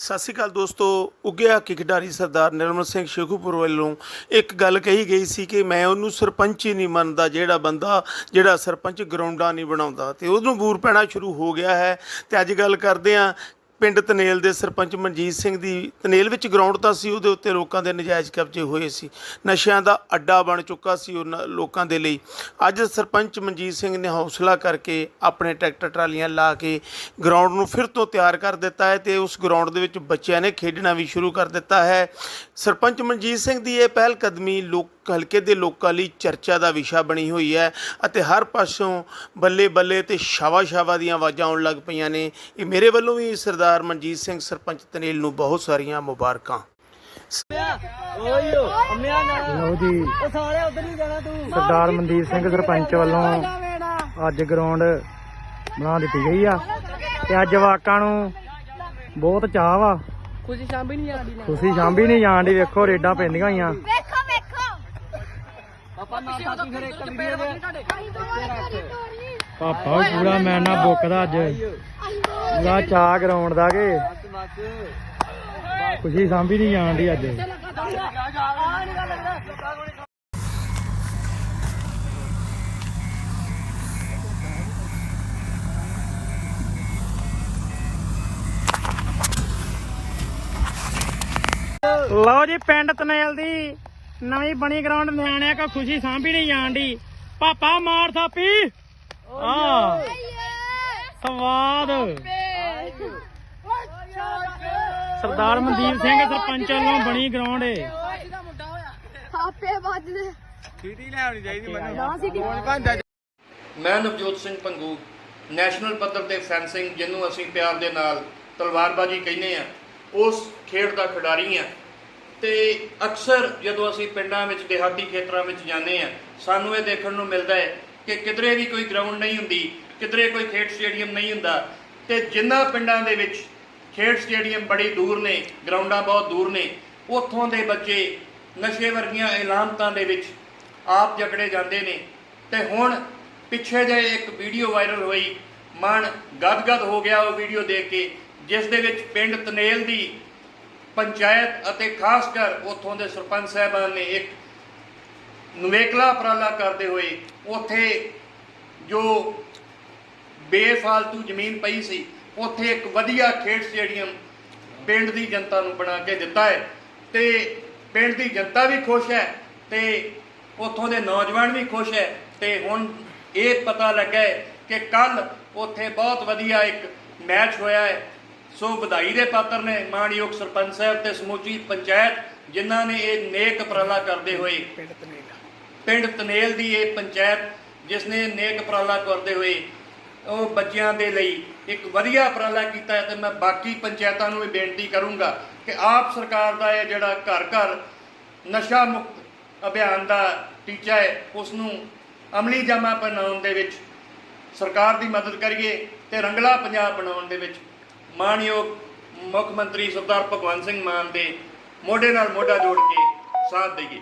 ਸਤਿ ਸ਼੍ਰੀ ਅਕਾਲ ਦੋਸਤੋ ਉੱਗੇ ਹਾਕੀ ਖਿਡਾਰੀ ਸਰਦਾਰ ਨਿਰਮਲ ਸਿੰਘ ਸ਼ੇਖੂਪੁਰ ਵੱਲੋਂ ਇੱਕ ਗੱਲ ਕਹੀ ਗਈ ਸੀ ਕਿ ਮੈਂ ਉਹਨੂੰ ਸਰਪੰਚ ਹੀ ਨਹੀਂ ਮੰਨਦਾ, ਜਿਹੜਾ ਬੰਦਾ, ਜਿਹੜਾ ਸਰਪੰਚ ਗਰਾਊਂਡਾਂ ਨਹੀਂ ਬਣਾਉਂਦਾ। ਤੇ ਉਹਨੂੰ ਬੂਰ ਪੈਣਾ ਸ਼ੁਰੂ ਹੋ ਗਿਆ ਹੈ। ਤੇ ਅੱਜ ਗੱਲ ਕਰਦੇ ਹਾਂ ਪਿੰਡ ਤਨੇਲ ਦੇ ਸਰਪੰਚ ਮਨਜੀਤ ਸਿੰਘ ਦੀ ਤਨੇਲ ਵਿੱਚ ਗਰਾਊਂਡ ਤਾਂ ਸੀ, ਉਹਦੇ ਉੱਤੇ ਲੋਕਾਂ ਦੇ ਨਜਾਇਜ਼ ਕਬਜ਼ੇ ਹੋਏ ਸੀ। ਨਸ਼ਿਆਂ ਦਾ ਅੱਡਾ ਬਣ ਚੁੱਕਾ ਸੀ ਉਹਨਾਂ ਲੋਕਾਂ ਦੇ ਲਈ। ਅੱਜ ਸਰਪੰਚ ਮਨਜੀਤ ਸਿੰਘ ਨੇ ਹੌਸਲਾ ਕਰਕੇ ਆਪਣੇ ਟਰੈਕਟਰ ਟਰਾਲੀਆਂ ਲਾ ਕੇ ਗਰਾਊਂਡ ਨੂੰ ਫਿਰ ਤੋਂ ਤਿਆਰ ਕਰ ਦਿੱਤਾ ਹੈ ਤੇ ਉਸ ਗਰਾਊਂਡ ਦੇ ਵਿੱਚ ਬੱਚਿਆਂ ਨੇ ਖੇਡਣਾ ਵੀ ਸ਼ੁਰੂ ਕਰ ਦਿੱਤਾ ਹੈ। ਸਰਪੰਚ ਮਨਜੀਤ ਸਿੰਘ ਦੀ ਇਹ ਪਹਿਲ ਕਦਮੀ ਲੋਕ ਹਲਕੇ ਦੇ ਲੋਕਾਂ ਲਈ ਚਰਚਾ ਦਾ ਵਿਸ਼ਾ ਬਣੀ ਹੋਈ ਹੈ ਅਤੇ ਹਰ ਪਾਸੋਂ ਬੱਲੇ ਬੱਲੇ ਤੇ ਸ਼ਾਵਾ ਸ਼ਾਵਾ ਦੀਆਂ ਆਵਾਜ਼ਾਂ ਆਉਣ ਲੱਗ ਪਈਆਂ ਨੇ। ਇਹ ਮੇਰੇ ਵੱਲੋਂ ਵੀ ਸਰਦਾਰ ਮਨਜੀਤ ਸਿੰਘ ਸਰਪੰਚ ਤਨੇਲ ਨੂੰ ਬਹੁਤ ਸਾਰੀਆਂ ਮੁਬਾਰਕਾਂ। ਲਓ ਜੀ। ਸਰਦਾਰ ਮਨਦੀਪ ਸਿੰਘ ਸਰਪੰਚ ਵੱਲੋਂ ਅੱਜ ਗਰਾਊਂਡ ਬਣਾ ਦਿੱਤੀ ਗਈ ਆ ਤੇ ਅੱਜ ਵਾਕਾਂ ਨੂੰ ਬਹੁਤ ਚਾਹ ਵਾ। ਕੁਝ ਸ਼ਾਮ ਵੀ ਨਹੀਂ ਨਾ। ਤੁਸੀਂ ਸ਼ਾਂਭੀ ਨਹੀਂ ਜਾਣ ਦੀ ਵੇਖੋ ਰੇਡਾਂ ਪੈਂਦੀਆਂ ਹੋਈਆਂ। ਪਾਪਾ ਨਾਲ ਸਾਥੀ ਫਿਰ ਇੱਕ ਵੀਡੀਓ ਦੇ ਪਾਪਾ ਵੀ ਪੂਰਾ ਮੈਂ ਨਾ ਬੁੱਕਦਾ ਅੱਜ। ਪੂਰਾ ਚਾਹ ਗਰਾਊਂਡ ਦਾ ਕੇ। ਖੁਸ਼ੀ ਸਾਂਭੀ ਨਹੀਂ ਜਾਣ ਦੀ ਅੱਜ। ਲਓ ਜੀ ਪਿੰਡ ਤਨੇਲ ਦੀ। ਨਵੀਂ ਬਣੀ ਗਰਾਊਂਡ ਨਿਆਣਿਆਂ ਕੋ ਖੁਸ਼ੀ ਸਾਂਭੀ ਨਹੀਂ ਜਾਣ ਦੀ ਪਾਪਾ ਮਾਰ ਥਾਪੀ। ਆ ਸਵਾਦ। ਸਰਦਾਰ ਮਨਦੀਪ ਸਿੰਘ ਸਰਪੰਚ ਵੱਲੋਂ ਬਣੀ ਗਰਾਊਂਡ ਏ। ਵੱਜਦੇ। ਮੈਂ ਨਵਜੋਤ ਸਿੰਘ ਪੰਗੂ ਨੈਸ਼ਨਲ ਪੱਧਰ ਤੇ ਫੈਂਸਿੰਗ ਜਿਹਨੂੰ ਅਸੀਂ ਪਿਆਰ ਦੇ ਨਾਲ ਤਲਵਾਰਬਾਜ਼ੀ ਕਹਿੰਦੇ ਆ ਉਸ ਖੇਡ ਦਾ ਖਿਡਾਰੀ ਆ ਤੇ ਅਕਸਰ ਜਦੋਂ ਅਸੀਂ ਪਿੰਡਾਂ ਵਿੱਚ, ਦਿਹਾਤੀ ਖੇਤਰਾਂ ਵਿੱਚ ਜਾਂਦੇ ਆ ਸਾਨੂੰ ਇਹ ਦੇਖਣ ਨੂੰ ਮਿਲਦਾ ਹੈ ਕਿ ਕਿਧਰੇ ਵੀ ਕੋਈ ਗਰਾਊਂਡ ਨਹੀਂ ਹੁੰਦੀ, ਕਿਧਰੇ ਕੋਈ ਖੇਡ ਸਟੇਡੀਅਮ ਨਹੀਂ ਹੁੰਦਾ ਤੇ ਜਿਨ੍ਹਾਂ ਪਿੰਡਾਂ ਦੇ ਵਿੱਚ ਖੇਡ ਸਟੇਡੀਅਮ ਬੜੀ ਦੂਰ ਨੇ ਗਰਾਊਂਡਾਂ ਬਹੁਤ ਦੂਰ ਨੇ, ਉੱਥੋਂ ਦੇ ਬੱਚੇ ਨਸ਼ੇ ਵਰਗੀਆਂ ਇਲਾਮਤਾਂ ਦੇ ਵਿੱਚ ਆਪ ਜਕੜੇ ਜਾਂਦੇ ਨੇ। ਤੇ ਹੁਣ ਪਿੱਛੇ ਜੇ ਇੱਕ ਵੀਡੀਓ ਵਾਇਰਲ ਹੋਈ ਮਨ ਗਦਗਦ ਹੋ ਗਿਆ ਉਹ ਵੀਡੀਓ ਦੇਖ ਕੇ, ਜਿਸ ਦੇ ਵਿੱਚ ਪਿੰਡ ਤਨੇਲ ਦੀ ਪੰਚਾਇਤ ਅਤੇ ਖਾਸ ਕਰ ਉੱਥੋਂ ਦੇ ਸਰਪੰਚ ਸਾਹਿਬਾਨ ਨੇ ਇੱਕ ਨਵੇਕਲਾ ਉਪਰਾਲਾ ਕਰਦੇ ਹੋਏ ਉੱਥੇ ਜੋ ਬੇਫਾਲਤੂ ਜ਼ਮੀਨ ਪਈ ਸੀ, ਉੱਥੇ ਇੱਕ ਵਧੀਆ ਖੇਡ ਸਟੇਡੀਅਮ ਪਿੰਡ ਦੀ ਜਨਤਾ ਨੂੰ ਬਣਾ ਕੇ ਦਿੱਤਾ ਹੈ ਤੇ ਪਿੰਡ ਦੀ ਜਨਤਾ ਵੀ ਖੁਸ਼ ਹੈ ਤੇ ਉੱਥੋਂ ਦੇ ਨੌਜਵਾਨ ਵੀ ਖੁਸ਼ ਹੈ ਤੇ ਹੁਣ ਇਹ ਪਤਾ ਲੱਗਾ ਹੈ ਕਿ ਕੱਲ ਉੱਥੇ ਬਹੁਤ ਵਧੀਆ ਇੱਕ ਮੈਚ ਹੋਇਆ ਹੈ ਸੋ ਵਧਾਈ ਦੇ ਪਾਤਰ ਨੇ ਮਾਨਯੋਗ ਸਰਪੰਚ ਸਾਹਿਬ ਤੇ ਸਮੁੱਚੀ ਪੰਚਾਇਤ ਜਿਨ੍ਹਾਂ ਨੇ ਇਹ ਨੇਕ ਉਪਰਾਲਾ ਕਰਦੇ ਹੋਏ ਪਿੰਡ ਤਨੇਲ ਦੀ ਇਹ ਪੰਚਾਇਤ ਜਿਸ ਨੇ ਨੇਕ ਉਪਰਾਲਾ ਕਰਦੇ ਹੋਏ ਉਹ ਬੱਚਿਆਂ ਦੇ ਲਈ ਇੱਕ ਵਧੀਆ ਉਪਰਾਲਾ ਕੀਤਾ ਹੈ ਤੇ ਮੈਂ ਬਾਕੀ ਪੰਚਾਇਤਾਂ ਨੂੰ ਵੀ ਬੇਨਤੀ ਕਰੂੰਗਾ ਕਿ ਆਪ ਸਰਕਾਰ ਦਾ ਇਹ ਜਿਹੜਾ ਘਰ ਘਰ ਨਸ਼ਾ ਮੁਕਤ ਅਭਿਆਨ ਦਾ ਟੀਚਾ ਹੈ ਉਸ ਨੂੰ ਅਮਲੀ ਜਾਮਾ ਬਣਾਉਣ ਦੇ ਵਿੱਚ ਸਰਕਾਰ ਦੀ ਮਦਦ ਕਰੀਏ ਤੇ ਰੰਗਲਾ ਪੰਜਾਬ ਬਣਾਉਣ ਦੇ ਵਿੱਚ ਮਾਣਯੋਗ ਮੁੱਖ ਮੰਤਰੀ ਸਰਦਾਰ ਭਗਵੰਤ ਸਿੰਘ ਮਾਨ ਦੇ ਮੋਢੇ ਨਾਲ ਮੋਢਾ ਜੋੜ ਕੇ ਸਾਥ ਦੇਈਏ।